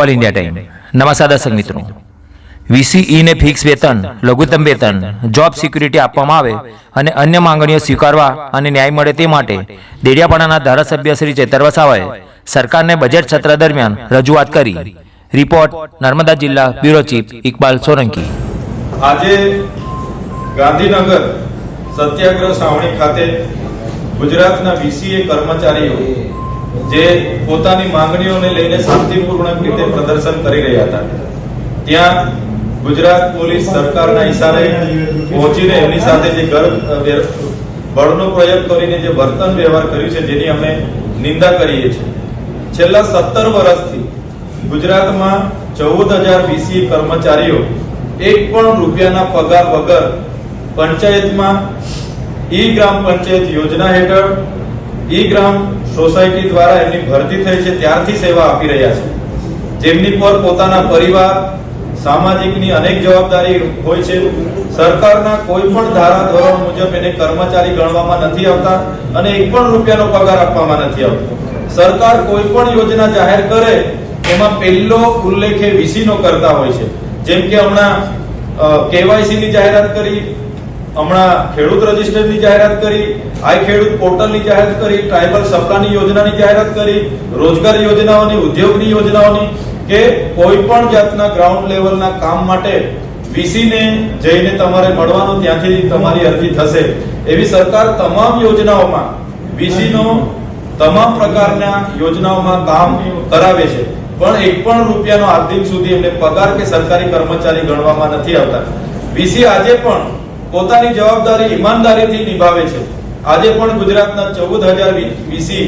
All India time નમસ્કાર દર્શક મિત્રો. વીસીઈને ફિક્સ વેતન, લઘુત્તમ વેતન જોબ સિક્યુરિટી આપવામાં આવે અને અન્ય માંગણીઓ સ્વીકારવા અને ન્યાય મળે તે માટે દેડિયાપાડાના ધારાસભ્ય શ્રી ચેતર સરકારને બજેટ સત્ર દરમિયાન રજૂઆત કરી. રિપોર્ટ નર્મદા જિલ્લા બ્યુરો ચીફ ઇકબાલ સોલંકી. આજે ગાંધીનગર સત્યાગ્રહ સાવણી ખાતે ગુજરાતના વીસીએ કર્મચારીઓ જે પોતાની માંગણીઓને લઈને શાંતિપૂર્વક રીતે પ્રદર્શન કરી રહ્યા હતા. ત્યાં ગુજરાત પોલીસ સરકારના ઈશારે પહોંચીને એમની સાથે જે બળનો પ્રયોગ કરીને જે વર્તન વ્યવહાર કર્યું છે, જેની અમે નિંદા કરીએ છીએ. છેલ્લા સત્તર વર્ષથી ગુજરાતમાં ચૌદ હજાર વીસી કર્મચારીઓ એક પણ રૂપિયાના પગાર વગર પંચાયતમાં ઈ ગ્રામ પંચાયત યોજના હેઠળ ઈ ગ્રામ સોસાયટી દ્વારા એમની ભરતી થઈ છે, ત્યારથી સેવા આપી રહ્યા છે. જેમની પર પોતાના પરિવાર, સામાજિકની અનેક જવાબદારી હોય છે, સરકારના કોઈ પણ ધારા ધોરણ મુજબ એને કર્મચારી ગણવામાં નથી આવતા અને એક પણ રૂપિયાનો પગાર આપવામાં નથી આવતો. સરકાર કોઈ પણ યોજના જાહેર કરે, એમાં પહેલો ઉલ્લેખ એ વીસીનો કરતા હોય છે. જેમ કે હમણાં કેવાયસી ની જાહેરાત કરી હમણાં ખેડૂત રજીસ્ટરની જાહેરાત કરી આઈ ખેડૂત પોર્ટલની જાહેરાત કરી, ટ્રાઇબલ સપ્લાની યોજનાની જાહેરાત કરી, રોજગાર યોજનાઓની, ઉદ્યોગની યોજનાઓની કે કોઈ પણ જાતના ગ્રાઉન્ડ લેવલના કામ માટે વીસી ને જઈને તમારે મળવાનું, ત્યાંથી તમારી અરજી થશે. એવી સરકાર તમામ યોજનાઓમાં વીસી નો તમામ પ્રકારના યોજનાઓમાં કામ કરાવે છે. પણ એક પણ રૂપિયાનો આજ સુધી એમને પગાર કે સરકારી કર્મચારી ગણવામાં નથી આવતા. વીસી આજે પણ પોતાની જવાબદારી ઈમાનદારીથી નિભાવે છે. આજે પણ ગુજરાતના ચૌદ હજાર વીસી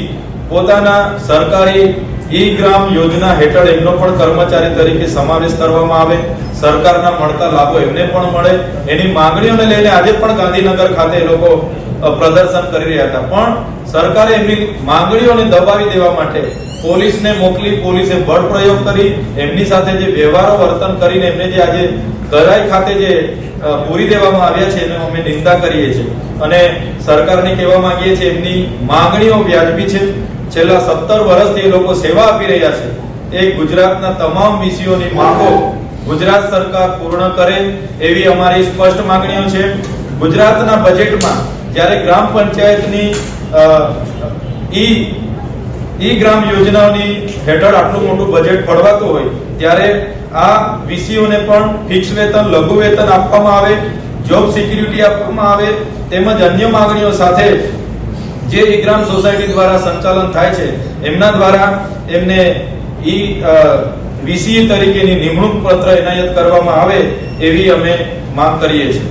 પોતાના સરકારી ઈ ગ્રામ યોજના હેઠળ એમનો પણ કર્મચારી તરીકે સમાવેશ કરવામાં આવે. સરકારના મળતા લાભો એમને પણ મળે. એની માંગણીઓને લઈને આજે પણ ગાંધીનગર ખાતે લોકો પ્રદર્શન કરી રહ્યા હતા. પણ સરકારે એમની માંગણીઓને દબાવી દેવા માટે પોલીસને મોકલી, પોલીસે બળ પ્રયોગ કરી, એમની સાથે જે વ્યવહારો વર્તન કરીને એમને જે આજે ગરાઈ ખાતે જે પૂરી દેવામાં આવ્યા છે, એનો અમે નિંદા કરીએ છીએ. અને સરકારને કહેવા માંગીએ છીએ, એમની માંગણીઓ વ્યાજબી છે. છેલ્લા સત્તર વર્ષથી એ લોકો સેવા આપી રહ્યા છે. એ ગુજરાતના તમામ વિષયોની માંગો ગુજરાત સરકાર પૂર્ણ કરે એવી અમારી સ્પષ્ટ માંગણીઓ છે. ગુજરાતના બજેટમાં જ્યારે ગ્રામ પંચાયતની ઈ ઈ ગ્રામ યોજનાઓની હેઠળ આટલું મોટું બજેટ ફળવાતું હોય, ત્યારે આ વીસીઓને પણ ફિક્સ વેતન, લઘુ વેતન આપવામાં આવે, જોબ સિક્યુરિટી આપવામાં આવે, તેમજ અન્ય માંગણીઓ સાથે જે વિગ્રામ સોસાયટી દ્વારા સંચાલન થાય છે, એમના દ્વારા એમને ઈ વીસી તરીકેની નિમણૂક પત્ર એનાયત કરવામાં આવે એવી અમે માંગ કરીએ છીએ.